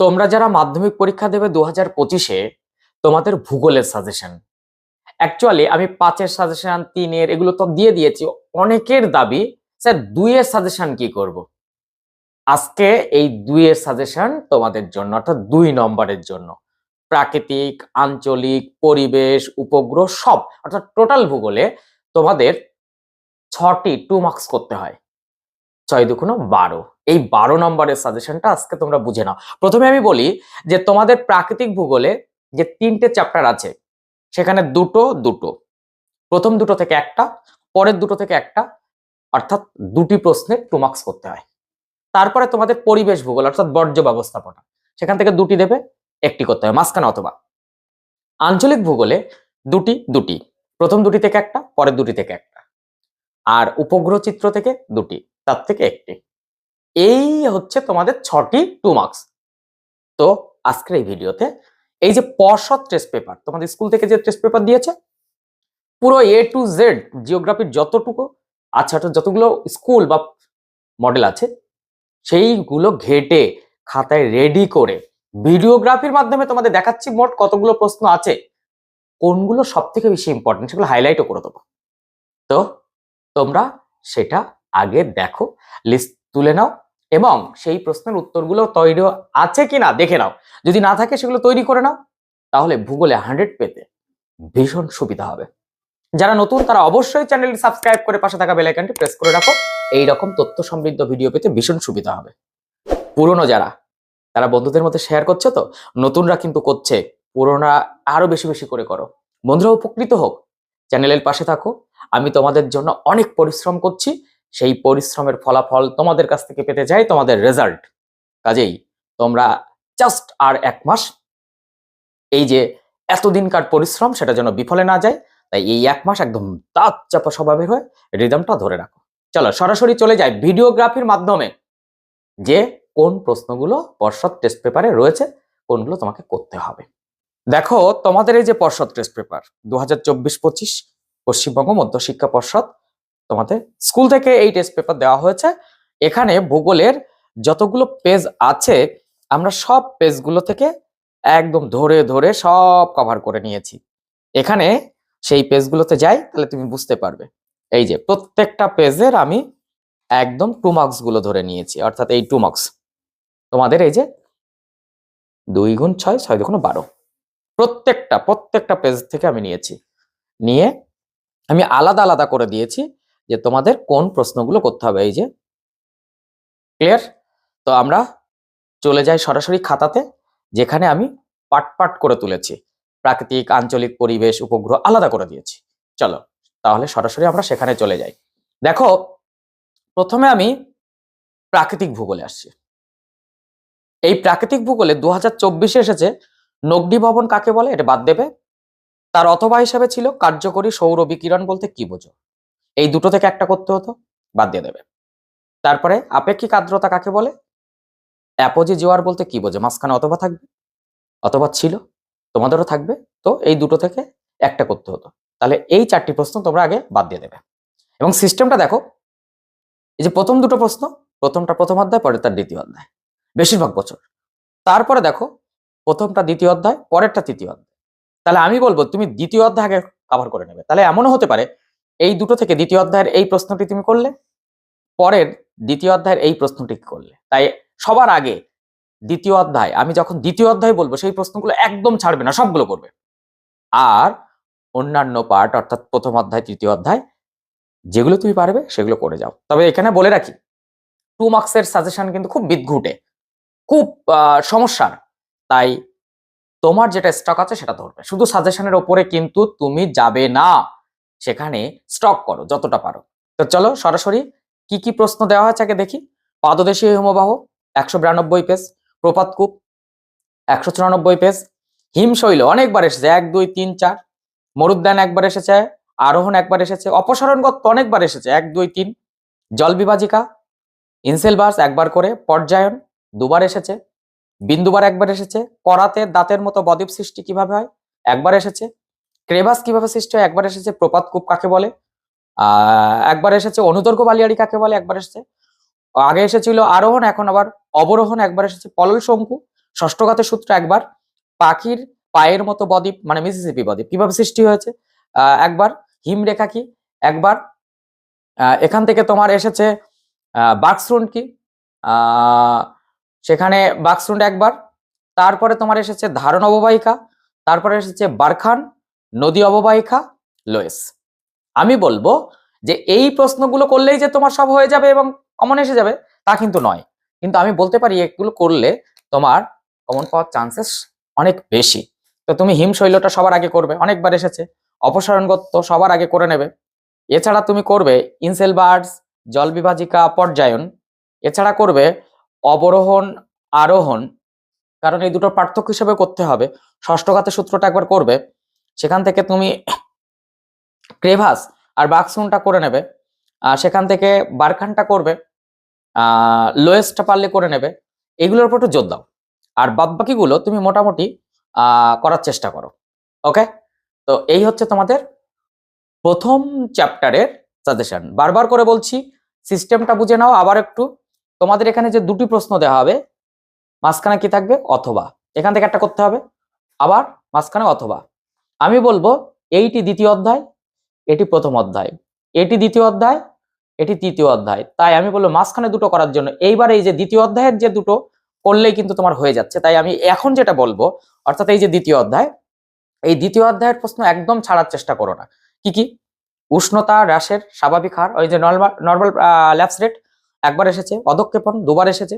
তোমরা যারা মাধ্যমিক পরীক্ষা দেবে দু হাজার পঁচিশে, তোমাদের ভূগোলের সাজেশন অ্যাকচুয়ালি আমি পাঁচের সাজেশন তিনের, এগুলো তো দিয়ে দিয়েছি। অনেকের দাবি, স্যার, দুইয়ের সাজেশন কি করব? আজকে এই দুইয়ের সাজেশন তোমাদের জন্য, অর্থাৎ দুই নম্বরের জন্য। প্রাকৃতিক, আঞ্চলিক, পরিবেশ, উপগ্রহ, সব, অর্থাৎ টোটাল ভূগোলে তোমাদের ছটি টু মার্কস করতে হয়। ছয় দুগুণ বারো। এই বারো নম্বরের সাজেশনটা আজকে তোমরা বুঝে নাও। প্রথমে আমি বলি যে তোমাদের প্রাকৃতিক ভূগোলে যে তিনটে চ্যাপ্টার আছে, সেখানে দুটো দুটো। প্রথম দুটো থেকে একটা, পরের দুটো থেকে একটা, অর্থাৎ দুটি প্রশ্নের টু মার্কস করতে হয়। তারপরে তোমাদের পরিবেশ ভূগোল, অর্থাৎ বর্জ্য ব্যবস্থাপনা, সেখান থেকে দুটি দেবে, একটি করতে হয় মাঝখানে অথবা। আঞ্চলিক ভূগোলে দুটি দুটি, প্রথম দুটি থেকে একটা, পরের দুটি থেকে একটা। আর উপগ্রহ চিত্র থেকে দুটি। তার থেকে একটি। এই হচ্ছে তোমাদের ছটি টু মার্কস তো আজকের এই ভিডিওতে এই যে পর্ষদ টেস্ট পেপার তোমাদের স্কুল থেকে যে টেস্ট পেপার দিয়েছে, পুরো এ টু জেড জিওগ্রাফির যতটুকু আচ্ছা যতগুলো স্কুল বা মডেল আছে, সেইগুলো ঘেটে, খাতায় রেডি করে ভিডিওগ্রাফির মাধ্যমে তোমাদের দেখাচ্ছি মোট কতগুলো প্রশ্ন আছে, কোনগুলো সব থেকে বেশি ইম্পর্টেন্ট সেগুলো হাইলাইটও করে দেবো। তো তোমরা সেটা আগে দেখো লিস্ট তুলে নাও এবং সেই প্রশ্নের উত্তরগুলো তৈরি আছে কিনা দেখে নাও। যদি না থাকে সেগুলো তৈরি করে নাও, তাহলে ভূগোলে হান্ড্রেড পেতে ভীষণ সুবিধা হবে। যারা নতুন, তারা অবশ্যই চ্যানেলটি সাবস্ক্রাইব করে পাশে থাকা বেল আইকনটি প্রেস করে রাখো। এই রকম তথ্য সমৃদ্ধ ভিডিও পেতে ভীষণ সুবিধা হবে। পুরনো যারা, তারা বন্ধুদের মধ্যে শেয়ার করছে তো? নতুনরা কিন্তু করছে, পুরোনা আরও বেশি বেশি করে করো। বন্ধুরা উপকৃত হোক। চ্যানেলের পাশে থাকো। আমি তোমাদের জন্য অনেক পরিশ্রম করছি। সেই পরিশ্রমের ফলাফল তোমাদের কাছ থেকে পেতে চাই তোমাদের রেজাল্ট কাজেই তোমরা জাস্ট আর এক মাস এই যে এতদিনকার পরিশ্রম সেটা যেন বিফলে না যায়, তাই এই এক মাস একদম দাঁত চাপা স্বভাবের হয়ে রিদমটা ধরে রাখো। চলো সরাসরি চলে যায় ভিডিওগ্রাফির মাধ্যমে যে কোন প্রশ্নগুলো পর্ষদ টেস্ট পেপারে রয়েছে, কোনগুলো তোমাকে করতে হবে। দেখো, তোমাদের এই যে পর্ষদ টেস্ট পেপার দু হাজার চব্বিশ পঁচিশ পশ্চিমবঙ্গ মধ্যশিক্ষা পর্ষদ তোমাদের স্কুল থেকে এই টেস্ট পেপার দেওয়া হয়েছে। এখানে ভূগোলের যতগুলো পেজ আছে, আমরা সব পেজগুলো থেকে একদম ধরে ধরে সব কভার করে নিয়েছি। এখানে সেই পেজগুলোতে যাই, তাহলে তুমি বুঝতে পারবে। এই যে প্রত্যেকটা পেজের আমি একদম টু মার্কসগুলো ধরে নিয়েছি, অর্থাৎ এই টু মার্কস তোমাদের এই যে দুই গুণ ছয় ছয় দুগুণ বারো। প্রত্যেকটা প্রত্যেকটা পেজ থেকে আমি নিয়েছি। নিয়ে আমি আলাদা আলাদা করে দিয়েছি। যে তোমাদের কোন প্রশ্নগুলো করতে হবে, এই যে ক্লিয়ার তো আমরা চলে যাই সরাসরি খাতাতে, যেখানে আমি পাট পাট করে তুলেছি। প্রাকৃতিক, আঞ্চলিক, পরিবেশ, উপগ্রহ আলাদা করে দিয়েছি। চলো, তাহলে সরাসরি আমরা সেখানে চলে যাই। দেখো, প্রথমে আমি প্রাকৃতিক ভূগোলে আসছি। এই প্রাকৃতিক ভূগোলে দু হাজার চব্বিশে এসেছে নগডি ভবন কাকে বলে? এটা বাদ দেবে। তার অথবা হিসাবে ছিল কার্যকরী সৌর বিকিরণ বলতে কি বোঝো? এই দুটো থেকে একটা করতে হতো, বাদ দিয়ে দেবে। তারপরে আপেক্ষিক আর্দ্রতা কাকে বলে? অ্যাপোজি জোয়ার বলতে কি বোঝে? মাঝখানে অথবা থাকবে, অথবা ছিল, তোমাদেরও থাকবে। তো এই দুটো থেকে একটা করতে হতো। তাহলে এই চারটি প্রশ্ন তোমরা আগে বাদ দিয়ে দেবে। এবং সিস্টেমটা দেখো, এই যে প্রথম দুটো প্রশ্ন, প্রথমটা প্রথম অধ্যায় পরে তার দ্বিতীয় অধ্যায়, বেশিরভাগ বছর। তারপরে দেখো, প্রথমটা দ্বিতীয় অধ্যায়, পরেরটা তৃতীয় অধ্যায়। তাহলে আমি বলব, তুমি দ্বিতীয় অধ্যায় আগে কভার করে নেবে। তাহলে এমনও হতে পারে এই দুটো থেকে দ্বিতীয় অধ্যায়ের এই প্রশ্নটি তুমি করলে, পরের দ্বিতীয় অধ্যায়ের এই প্রশ্নটি করলে। তাই সবার আগে দ্বিতীয় অধ্যায়, আমি যখন দ্বিতীয় অধ্যায় বলব, সেই প্রশ্নগুলো একদম ছাড়বে না, সবগুলো করবে। আর অন্যান্য পার্ট অর্থাৎ প্রথম অধ্যায়, তৃতীয় অধ্যায়, যেগুলো তুমি পারবে, সেগুলো করে যাও। তবে এখানে বলে রাখি টু মার্কসের সাজেশন কিন্তু খুব বিদঘুটে, খুব সমস্যার। তাই তোমার যেটা স্টক আছে, সেটা ধরবে। শুধু সাজেশনের ওপরে কিন্তু তুমি যাবে না। সেখানে স্টক করো, যতটা পারো। তো চলো সরাসরি কি কি প্রশ্ন দেওয়া হয়েছে আগে দেখি। পাদদেশীয় হিমবাহ, একশো বিরানব্বই পেজ প্রপাতকূপ একশো চুরানব্বই পেজ হিমশৈল অনেকবার এসেছে, এক, দুই, তিন, চার, মরুদ্যান একবার এসেছে, আরোহণ একবার এসেছে, অপসারণগত অনেকবার এসেছে, এক, দুই, তিন জল বিভাজিকা ইনসেলবার্স একবার করে, পর্যায়ন দুবার এসেছে, বিন্দুবার একবার এসেছে, করাতে দাঁতের মতো বদ্বীপ সৃষ্টি কীভাবে হয়, একবার এসেছে ক্রেভাস কীভাবে সৃষ্টি হয়? একবার এসেছে প্রপাত কূপ কাকে বলে? একবার এসেছে অনুদৈর্ঘ্য বালিয়াড়ি কাকে বলে? একবার এসেছে। আগে এসেছিল আরোহণ, এখন আবার অবরোহণ, একবার এসেছে পলল শঙ্কু। ষষ্ঠঘাতের সূত্র একবার পাখির পায়ের মতো বদ্বীপ মানে মিসিসিপি বদ্বীপ। কীভাবে সৃষ্টি হয়েছে? একবার হিমরেখা কি? একবার এখান থেকে তোমার এসেছে বাক্সরুন্ড কি? সেখানে বাক্সরুন্ড একবার। তারপরে তোমার এসেছে ধারণ অববাহিকা। তারপরে এসেছে বারখান। নদী অববাহিকা লোয়েস আমি বলব যে এই প্রশ্নগুলো করলেই যে তোমার সব হয়ে যাবে এবং কমন এসে যাবে, তা কিন্তু নয়। কিন্তু আমি বলতে পারি এগুলো করলে তোমার কমন পাওয়ার চান্সেস অনেক বেশি। তো তুমি হিমশৈলটা সবার আগে করবে, অনেকবার এসেছে। অপসারণগত সবার আগে করে নেবে। এছাড়া তুমি করবে ইনসেল বার্ডস জল বিভাজিকা পর্যায়ন। এছাড়া করবে অবরোহণ, আরোহণ। কারণ এই দুটোর পার্থক্য হিসেবে করতে হবে। ষষ্ঠঘাতের সূত্রটা একবার করবে। সেখান থেকে তুমি ক্রেভাস আর বাক্সুনটা করে নেবে। আর সেখান থেকে বারখানটা করবে। লোয়েস্টটা পারলে করে নেবে। এগুলোর উপর একটু জোর দাও। আর বাদ বাকিগুলো তুমি মোটামুটি করার চেষ্টা করো। ওকে তো এই হচ্ছে তোমাদের প্রথম চ্যাপ্টারের সাজেশন বারবার করে বলছি সিস্টেমটা বুঝে নাও। আবার একটু, তোমাদের এখানে যে দুটি প্রশ্ন দেওয়া হবে, মাঝখানে কি থাকবে? অথবা। এখান থেকে একটা করতে হবে। আবার মাঝখানে অথবা। আমি বলব এইটি দ্বিতীয় অধ্যায়, এটি প্রথম অধ্যায়। এটি দ্বিতীয় অধ্যায়, এটি তৃতীয় অধ্যায়। তাই আমি বলব মাঝখানে দুটো করার জন্য। এইবার এই যে দ্বিতীয় অধ্যায়ের যে দুটো, করলেই কিন্তু তোমার হয়ে যাচ্ছে। তাই আমি এখন যেটা বলব, অর্থাৎ এই যে দ্বিতীয় অধ্যায়, এই দ্বিতীয় অধ্যায়ের প্রশ্ন একদম ছাড়ার চেষ্টা করো না। কি কি? উষ্ণতা হ্রাসের স্বাভাবিক হার, ওই যে নর্মাল নর্মাল ল্যাপস রেট একবার এসেছে অধক্ষেপণ দুবার এসেছে।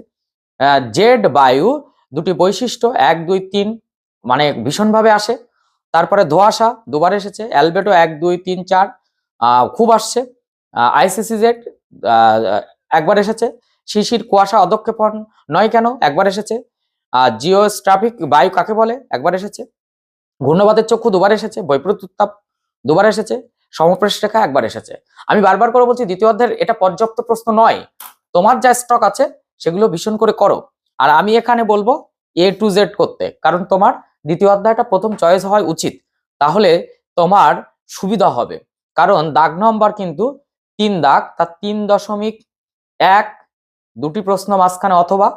জেড বায়ু, দুটি বৈশিষ্ট্য, এক, দুই, তিন মানে ভীষণভাবে আসে। তারপরে ধোঁয়াশা দুবার এসেছে, অ্যালবেটো এক, দুই, তিন, চার খুব আসছে। আইসিসি জেড একবার এসেছে। শিশির কুয়াশা অধক্ষেপণ নয় কেন? একবার এসেছে। জিও জিওস্ট্রাফিক বায়ু কাকে বলে? একবার এসেছে। ঘূর্ণবাদের চক্ষু দুবার এসেছে বৈপরীত উত্তাপ দুবার এসেছে সমপ্রেশ রেখা একবার এসেছে। আমি বারবার করে বলছি, দ্বিতীয় অধ্যায়ের এটা পর্যাপ্ত প্রশ্ন নয়। তোমার যা স্টক আছে, সেগুলো ভীষণ করে করো। আর আমি এখানে বলব এ টু জেড করতে, কারণ তোমার দ্বিতীয় অধ্যায়টা প্রথম চয়েস হওয়া উচিত। তাহলে তোমার সুবিধা হবে। কারণ দাগ নম্বর কিন্তু তিন দাগ, তার তিন দশমিক এক, দুটি প্রশ্ন মাঝখানে অথবা,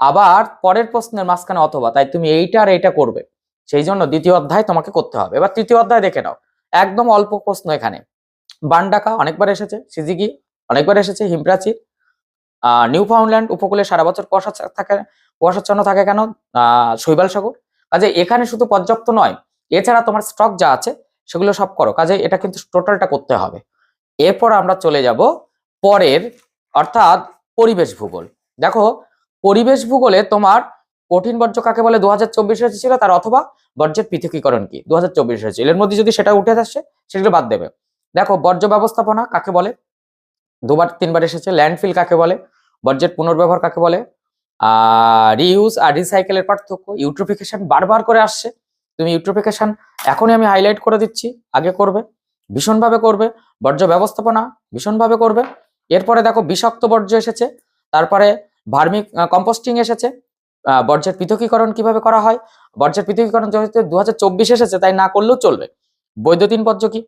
আবার পরের প্রশ্নের মাঝখানে অথবা, তাই তুমি এইটা আর এইটা করবে। সেই জন্য দ্বিতীয় অধ্যায় তোমাকে করতে হবে। এবার তৃতীয় অধ্যায় দেখে নাও। একদম অল্প প্রশ্ন এখানে। বানডাকা অনেকবার এসেছে, সিজিগি অনেকবার এসেছে হিমপ্রাচীর নিউ ফাউন্ডল্যান্ড উপকূলে সারা বছর কুয়াশা থাকে, কুয়াশাচ্ছন্ন থাকে কেন? শৈবাল সাগর। কাজে এখানে শুধু পর্যাপ্ত নয়, এছাড়া তোমার স্টক যা আছে সেগুলো সব করো। কাজে এটা কিন্তু টোটালটা করতে হবে। এরপর আমরা চলে যাব পরের, অর্থাৎ পরিবেশ ভূগোল। দেখো, পরিবেশ ভূগোলে তোমার কঠিন বর্জ্য কাকে বলে? দু হাজার চব্বিশে ছিল তার অথবা বর্জ্যের পৃথকীকরণ কি? দু হাজার চব্বিশে এর মধ্যে যদি সেটা উঠে আসছে সেগুলো বাদ দেবে। দেখো, বর্জ্য ব্যবস্থাপনা কাকে বলে? দুবার, তিনবার এসেছে। ল্যান্ডফিল কাকে বলে? বর্জ্যের পুনর্ব্যবহার কাকে বলে? রিইউজ আর রিসাইকেলের পার্থক্য ইউট্রোফিকেশন বারবার করে আসছে। তুমি ইউট্রোফিকেশন এখনই আমি হাইলাইট করে দিচ্ছি, আগে করবে, ভীষণভাবে করবে, বর্জ্য ব্যবস্থাপনা ভীষণভাবে করবে। এরপরে দেখো বিষাক্ত বর্জ্য এসেছে, তারপরে ভার্মিক কম্পোস্টিং এসেছে বর্জ্যের পৃথকীকরণ কীভাবে করা হয়? বর্জ্যের পৃথকীকরণ যেহেতু দু হাজার চব্বিশ এসেছে, তাই না করলেও চলবে। বৈদ্যুতিন বর্জ্য কি?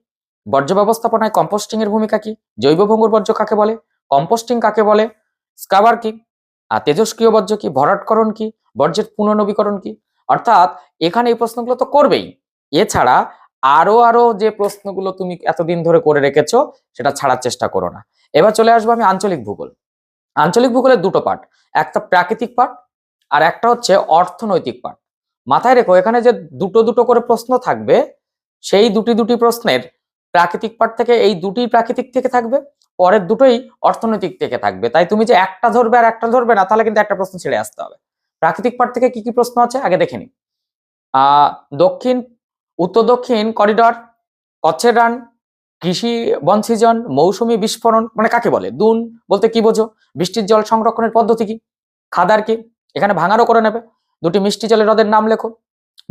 বর্জ্য ব্যবস্থাপনায় কম্পোস্টিং এর ভূমিকা কি? জৈব ভঙ্গুর বর্জ্য কাকে বলে? কম্পোস্টিং কাকে বলে? স্কাবার কি? তেজস্ক্রিয় বর্জ্য কি? ভরাটকরণ কি? বর্জ্যের পুনর্নবীকরণ কি? অর্থাৎ এখানে এই প্রশ্নগুলো তো করবেই। এছাড়া আরও আরও যে প্রশ্নগুলো তুমি এতদিন ধরে করে রেখেছো, সেটা ছাড়ার চেষ্টা করো না। এবার চলে আসব আমি আঞ্চলিক ভূগোল। আঞ্চলিক ভূগোলের দুটো পার্ট, একটা প্রাকৃতিক পার্ট আর একটা হচ্ছে অর্থনৈতিক পার্ট। মাথায় রেখো, এখানে যে দুটো দুটো করে প্রশ্ন থাকবে, সেই দুটি দুটি প্রশ্নের প্রাকৃতিক পার্ট থেকে এই দুটি প্রাকৃতিক থেকে থাকবে। পরের দুটোই অর্থনৈতিক থেকে থাকবে। তাই তুমি যে একটা ধরবে আর একটা ধরবে না, তাহলে কিন্তু একটা প্রশ্ন ছেড়ে আসতে হবে। প্রাকৃতিক পার্ট থেকে কি কি প্রশ্ন আছে? আগে দেখে নি দক্ষিণ, উত্তর দক্ষিণ, করিডর, কচ্ছের রান, কৃষি বন সৃজন, মৌসুমী বিস্ফোরণ মানে কাকে বলে? দুন বলতে কি বোঝো? বৃষ্টির জল সংরক্ষণের পদ্ধতি কি? খাদার কি? এখানে ভাঙারও করে নেবে। দুটি মিষ্টি জলের হ্রদের নাম লেখো।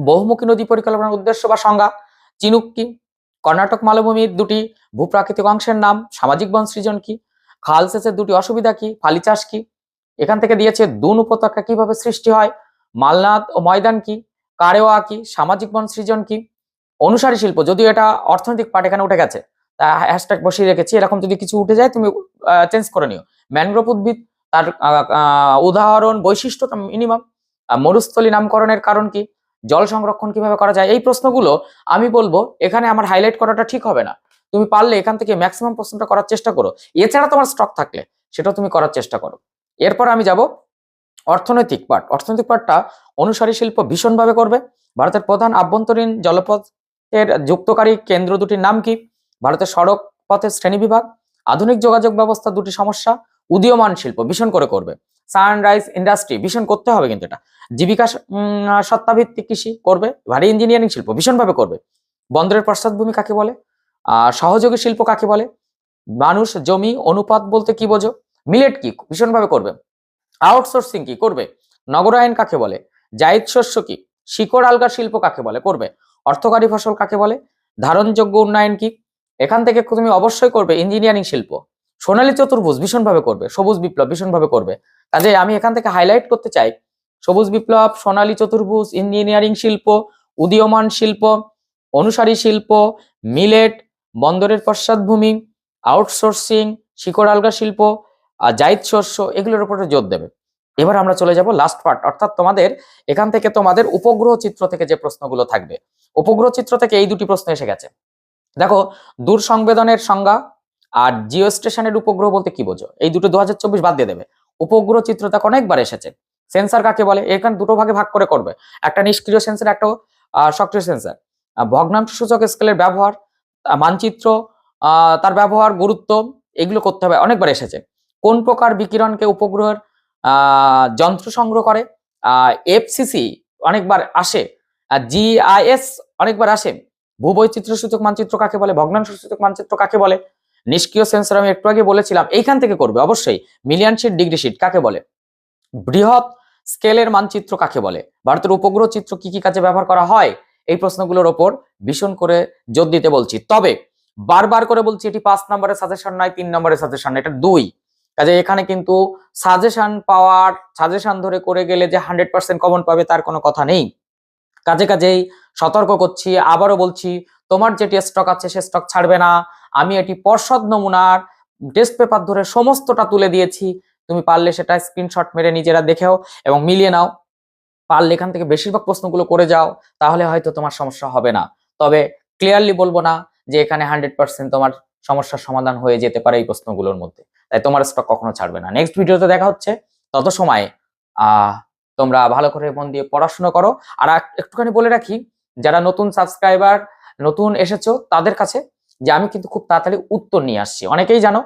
বহুমুখী নদী পরিকল্পনার উদ্দেশ্য বা সংজ্ঞা? চিনুক কি? কর্ণাটক মালভূমির দুটি ভূপ্রাকৃতিক অংশের নাম, সামাজিক বন সৃজন কি, খাল সেচের দুটি অসুবিধা কি, ফালি চাষ কি? এখান থেকে দিয়েছে দুন উপত্যকা কীভাবে সৃষ্টি হয়, মালনাদ ও ময়দান কি, কারেওয়া কি, সামাজিক বন সৃজন কি? অনুসারী শিল্প, যদিও এটা অর্থনৈতিক পার্ট এখানে উঠে গেছে, তা হ্যাশট্যাগ বসিয়ে রেখেছি, এরকম যদি কিছু উঠে যায় তুমি চেঞ্জ করে নিও। ম্যানগ্রোভ উদ্ভিদ, তার উদাহরণ, বৈশিষ্ট্য মিনিমাম মরুস্থলী নামকরণের কারণ কি জল সংরক্ষণ কীভাবে করা যায়? এই প্রশ্নগুলো আমি বলব, এখানে আমার হাইলাইট করাটা ঠিক হবে না। তুমি পারলে এখান থেকে ম্যাক্সিমাম প্রশ্নটা করার চেষ্টা করো। এছাড়া তোমার স্টক থাকলে, সেটাও তুমি করার চেষ্টা করো। এরপর আমি যাব অর্থনৈতিক পার্ট অর্থনৈতিক পার্টটা অনুসারী শিল্প ভীষণভাবে করবে। ভারতের প্রধান আভ্যন্তরীণ জলপথের যুক্তকারী কেন্দ্র দুটির নাম কি? ভারতের সড়ক পথের শ্রেণি বিভাগ। আধুনিক যোগাযোগ ব্যবস্থা দুটি সমস্যা। উদীয়মান শিল্প ভীষণ করে করবে। সানরাইজ ইন্ডাস্ট্রি ভীষণ করতে হবে কিন্তু এটা। জীবিকা সত্তাভিত্তিক কৃষি করবে, ভারী ইঞ্জিনিয়ারিং শিল্প, ভীষণভাবে করবে। বন্দরের পশ্চাৎভূমি কাকে বলে? সহযোগী শিল্প কাকে বলে? মানুষ, জমি, অনুপাত বলতে কি বোঝো? মিলেট কি? ভীষণভাবে করবে। আউটসোর্সিং কি? করবে। নগরায়ন কাকে বলে? জায়দ শস্য কি? শিকড় আলগা শিল্প কাকে বলে? করবে। অর্থকারী ফসল কাকে বলে? ধারণযোগ্য উন্নয়ন কি? এখান থেকে তুমি অবশ্যই করবে ইঞ্জিনিয়ারিং শিল্প। সোনালী চতুর্ভুজ ভীষণভাবে করবে, সবুজ বিপ্লব ভীষণভাবে করবে। কাজে আমি এখান থেকে হাইলাইট করতে চাই, সবুজ বিপ্লব, সোনালী চতুর্ভুজ ইঞ্জিনিয়ারিং শিল্প, উদীয়মান শিল্প, অনুসারী শিল্প মিলেট বন্দরের পশ্চাৎভূমি আউটসোর্সিং শিকড় আলগা শিল্প, আর জাইদ শস্য, এগুলোর উপরে জোর দেবে। এবার আমরা চলে যাব লাস্ট পার্ট অর্থাৎ তোমাদের এখান থেকে তোমাদের উপগ্রহ চিত্র থেকে যে প্রশ্নগুলো থাকবে। উপগ্রহ চিত্র থেকে এই দুটি প্রশ্ন এসে গেছে। দেখো দূর সংবেদনের সংজ্ঞা আর জিও স্টেশনের উপগ্রহ বলতে কি বোঝো? এই দুটো দু হাজার চব্বিশ বাদ দিয়ে দেবে। উপগ্রহ চিত্র দেখো অনেকবার এসেছে। সেন্সার কাকে বলে? এখানে দুটো ভাগে ভাগ করে করবে। একটা নিষ্ক্রিয় সেন্সার, একটা সক্রিয় সেন্সার। ভগ্নাংশ সূচক স্কেলের ব্যবহার মানচিত্র তার ব্যবহার, গুরুত্ব, এগুলো করতে হবে। অনেকবার এসেছে। কোন প্রকার বিকিরণকে উপগ্রহের যন্ত্র সংগ্রহ করে? এফসিসি অনেকবার আসে। জিআইএস অনেকবার আসে। ভূবৈচিত্র্য সূচক মানচিত্র কাকে বলে? ভগ্নাংশ সূচক মানচিত্র কাকে বলে? নিষ্ক্রিয় সেন্সর আমি একটু আগে বলেছিলাম, এইখান থেকে করবে, অবশ্যই। মিলিয়ন শিট, ডিগ্রি শিট, কাকে বলে? বৃহৎ স্কেলের মানচিত্র কাকে বলে? ভারতের উপগ্রহ চিত্র কি কি কাজে ব্যবহার করা হয়? এই প্রশ্নগুলোর ওপর ভীষণ করে জোর দিতে বলছি। তবে বারবার করে বলছি, এটি পাঁচ নম্বরের সাজেশন নয়, তিন নম্বরের সাজেশন এটা দুই। কাজে এখানে কিন্তু সাজেশন পাওয়ার সাজেশন ধরে করে গেলে যে হান্ড্রেড পার্সেন্ট কমন পাবে তার কোনো কথা নেই। কাজে কাজেই সতর্ক করছি, আবারও বলছি, তোমার যেটি স্টক আছে সে স্টক ছাড়বে না। আমি এটি পর্ষদ নমুনার টেস্ট পেপার ধরে সমস্তটা তুলে দিয়েছি। তুমি পারলে সেটা স্ক্রিনশট মেরে নিজেরা দেখেও এবং মিলিয়ে নাও। পারলে এখান থেকে বেশিরভাগ প্রশ্নগুলো করে যাও, তাহলে হয়তো তোমার সমস্যা হবে না। তবে ক্লিয়ারলি বলব না যে এখানে হান্ড্রেড পার্সেন্ট তোমার সমস্যার সমাধান হয়ে যেতে পারে এই প্রশ্নগুলোর মধ্যে। তাই তোমার স্টক কখনো ছাড়বে না। নেক্সট ভিডিওতে দেখা হচ্ছে। তত সময় তোমরা ভালো করে মন দিয়ে পড়াশোনা করো। আর একটুখানি বলে রাখি, যারা নতুন সাবস্ক্রাইবার নতুন এসেছ, তাদের কাছে যে আমি কিন্তু খুব তাড়াতাড়ি উত্তর নিয়ে আসছি। অনেকেই জানো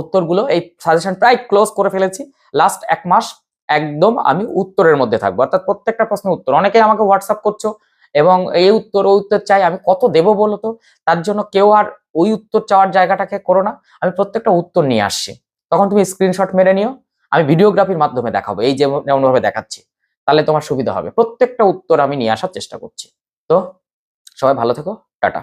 উত্তরগুলো এই সাজেশন প্রায় ক্লোজ করে ফেলেছি। লাস্ট এক মাস একদম আমি উত্তরের মধ্যে থাকব। অর্থাৎ প্রত্যেকটা প্রশ্নের উত্তর। অনেকেই আমাকে হোয়াটসঅ্যাপ করছ এবং এই উত্তর, ওই উত্তর চাই, আমি কত দেবো বলো তো? তার জন্য কেউ আর ওই উত্তর চাওয়ার জায়গাটাকে করো না। আমি প্রত্যেকটা উত্তর নিয়ে আসছি। তখন তুমি স্ক্রিনশট মেরে নিও। আমি ভিডিওগ্রাফির মাধ্যমে দেখাবো। এই যেমন যেমন ভাবে দেখাচ্ছি, তাহলে তোমার সুবিধা হবে। প্রত্যেকটা উত্তর আমি নিয়ে আসার চেষ্টা করছি। তো সবাই ভালো থেকো। টাটা।